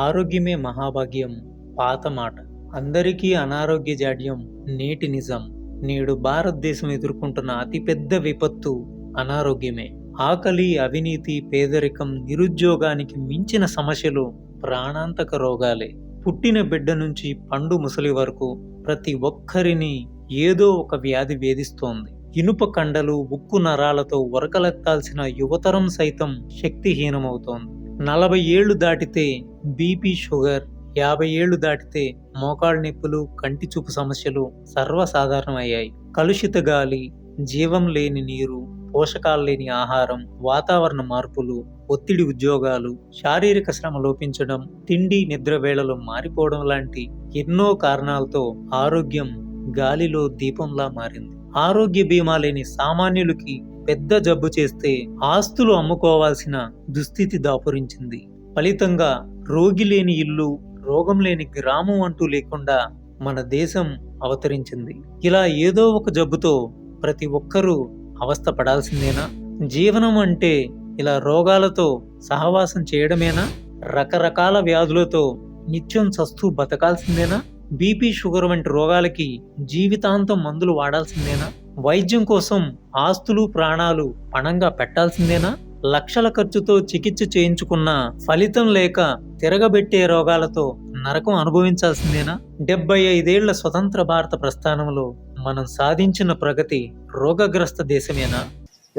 ఆరోగ్యమే మహాభాగ్యం పాత మాట. అందరికీ అనారోగ్య జాడ్యం నేటి నిజం. నేడు భారతదేశం ఎదుర్కొంటున్న అతిపెద్ద విపత్తు అనారోగ్యమే. ఆకలి అవినీతి పేదరికం నిరుద్యోగానికి మించిన సమస్యలు ప్రాణాంతక రోగాలే. పుట్టిన బిడ్డ నుంచి పండు ముసలి వరకు ప్రతి ఒక్కరిని ఏదో ఒక వ్యాధి వేధిస్తోంది. ఇనుప కండలు ఉక్కు నరాలతో ఉరకలెత్తాల్సిన యువతరం సైతం శక్తిహీనమవుతోంది. నలభై ఏళ్ళు దాటితే బీపీ షుగర్ యాభై ఏళ్ళు దాటితే మోకాళ్ళ నొప్పులు కంటి చూపు సమస్యలు సర్వసాధారణమయ్యాయి. కలుషిత గాలి జీవం లేని నీరు పోషకాలు లేని ఆహారం వాతావరణ మార్పులు ఒత్తిడి ఉద్యోగాలు శారీరక శ్రమ లోపించడం తిండి నిద్ర వేళలు మారిపోవడం లాంటి ఎన్నో కారణాలతో ఆరోగ్యం గాలిలో దీపంలా మారింది. ఆరోగ్య బీమా లేని సామాన్యులకి పెద్ద జబ్బు చేస్తే ఆస్తులు అమ్ముకోవాల్సిన దుస్థితి దాపురించింది. ఫలితంగా రోగి లేని ఇల్లు రోగం లేని గ్రామం అంటూ లేకుండా మన దేశం అవతరించింది. ఇలా ఏదో ఒక జబ్బుతో ప్రతి ఒక్కరూ అవస్థ పడాల్సిందేనా? జీవనం అంటే ఇలా రోగాలతో సహవాసం చేయడమేనా? రకరకాల వ్యాధులతో నిత్యం చస్తూ బతకాల్సిందేనా? బీపీ షుగర్ వంటి రోగాలకి జీవితాంతం మందులు వాడాల్సిందేనా? వైద్యం కోసం ఆస్తులు ప్రాణాలు పణంగా పెట్టాల్సిందేనా? లక్షల ఖర్చుతో చికిత్స చేయించుకున్న ఫలితం లేక తిరగబెట్టే రోగాలతో నరకం అనుభవించాల్సిందేనా? డెబ్బై ఐదేళ్ళ స్వతంత్ర భారత ప్రస్థానంలో మనం సాధించిన ప్రగతి రోగగ్రస్త దేశమేనా?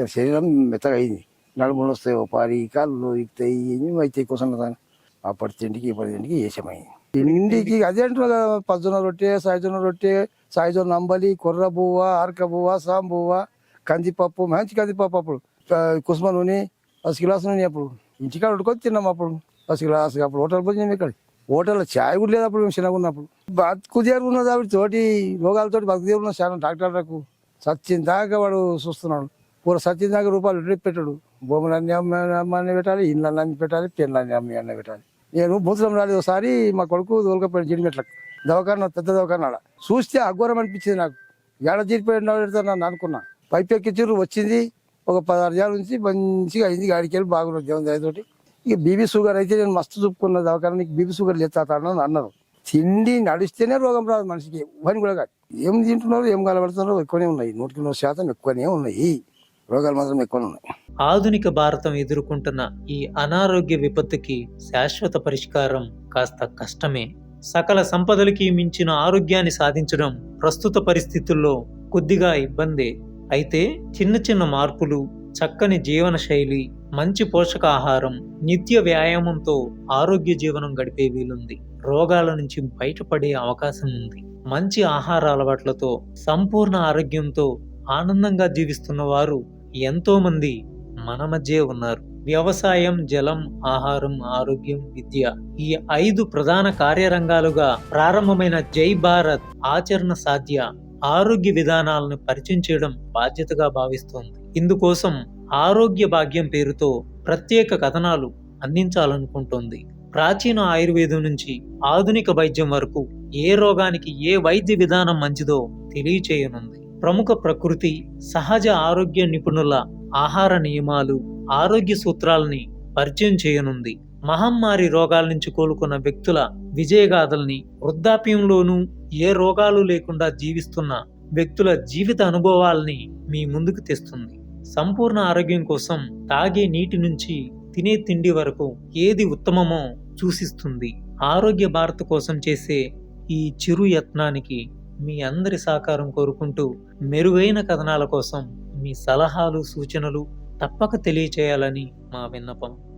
శరీరం మెత్తగా అయింది. నడుములు వస్తాయి ఓ పారి కాళ్ళు ఇస్తాయి అయితే కోసం కూర్చున్న అప్పటి తిండికి ఇప్పటి తిండికి వేసమైంది తిండికి అదే అంటారు కదా రొట్టె సాయిజొన్న రొట్టె సాయిజొన్న అంబలి కొర్ర బువ్వ ఆర్క బువ్వ సాంబువ్వ కందిపప్పు మంచి కందిపప్పు అప్పుడు. కుసుమ నూనె పసి గ్లాసు నూనె అప్పుడు. ఇంటికాడ ఉడుకొని తిన్నాం అప్పుడు. పసి గ్లాసు అప్పుడు హోటల్ భోజనం ఇక్కడ హోటల్లో ఛాయ్ కూడా లేదు అప్పుడు మేము చిన్నగా ఉన్నప్పుడు. బతుకుదేరు ఉన్నది ఆవిడ తోటి రోగాలతో బతుకు ఉన్న చాలా డాక్టర్లకు. సచ్చిన దాకా వాడు చూస్తున్నాడు. పూర సచ్చిన దాకా రూపాయలు పెట్టాడు. భూములు అన్ని అమ్మ అమ్మని పెట్టాలి ఇళ్ళు అన్ని పెట్టాలి పెళ్ళి అన్ని అమ్మి అన్న పెట్టాలి. నేను భూతులం రాలేదు ఒకసారి మా కొడుకు దొలకపోయాడు జిడిమెట్లకు. దవాఖాన పెద్ద దవాఖాన చూస్తే అఘోరం అనిపించింది నాకు. ఏడ తీరిపోయాడు నన్ను అనుకున్నా. పైప్ ఎక్కించారు వచ్చింది ఒక పదహారు జాల నుంచి మంచిగా అయింది గాడికి వెళ్ళి బాగున్నది దేవుని దయతోటి ఇక బీబీ షుగర్ అయితే నేను మస్తు చూపుకున్న దవాఖాన నీకు బీబీ షుగర్ లేతాను అన్నారు. తిండి నడిస్తేనే రోగం రాదు మనిషికి ఇవన్నీ కూడా కాదు. ఏం తింటున్నారు ఏం కలబడుతున్నారు ఎక్కువనే ఉన్నాయి. నూటికి నూరు శాతం ఎక్కువనే ఉన్నాయి. రోగాలు మాత్రం ఎక్కువనే ఉన్నాయి. ఆధునిక భారతం ఎదుర్కొంటున్న ఈ అనారోగ్య విపత్తుకి శాశ్వత పరిష్కారం కాస్త కష్టమే. సకల సంపదలకి మించిన ఆరోగ్యాన్ని సాధించడం ప్రస్తుత పరిస్థితుల్లో కొద్దిగా ఇబ్బందే. అయితే చిన్న చిన్న మార్పులు చక్కని జీవన శైలి మంచి పోషకాహారం నిత్య వ్యాయామంతో ఆరోగ్య జీవనం గడిపే వీలుంది. రోగాల నుంచి బయటపడే అవకాశం ఉంది. మంచి ఆహార అలవాట్లతో సంపూర్ణ ఆరోగ్యంతో ఆనందంగా జీవిస్తున్న వారు ఎంతోమంది మన మధ్యే ఉన్నారు. వ్యవసాయం జలం ఆహారం ఆరోగ్యం విద్య ఈ ఐదు ప్రధాన కార్యరంగాలుగా ప్రారంభమైన జై భారత్ ఆచరణ సాధ్య ఆరోగ్య విధానాలను పరిచయం చేయడం బాధ్యతగా భావిస్తోంది. ఇందుకోసం ఆరోగ్య భాగ్యం పేరుతో ప్రత్యేక కథనాలు అందించాలనుకుంటోంది. ప్రాచీన ఆయుర్వేదం నుంచి ఆధునిక వైద్యం వరకు ఏ రోగానికి ఏ వైద్య విధానం మంచిదో తెలియచేయనుంది. ప్రముఖ ప్రకృతి సహజ ఆరోగ్య నిపుణుల ఆహార నియమాలు ఆరోగ్య సూత్రాలని పరిచయం చేయనుంది. మహమ్మారి రోగాల నుంచి కోలుకున్న వ్యక్తుల విజయగాథల్ని వృద్ధాప్యంలోనూ ఏ రోగాలు లేకుండా జీవిస్తున్న వ్యక్తుల జీవిత అనుభవాల్ని మీ ముందుకు తెస్తుంది. సంపూర్ణ ఆరోగ్యం కోసం తాగే నీటి నుంచి తినే తిండి వరకు ఏది ఉత్తమమో సూచిస్తుంది ఆరోగ్య భారత్ కోసం చేసే ఈ చిరు యత్నానికి మీ అందరి సహకారం కోరుకుంటూ మెరుగైన కథనాల కోసం మీ సలహాలు సూచనలు తప్పక తెలియచేయాలని మా విన్నపం.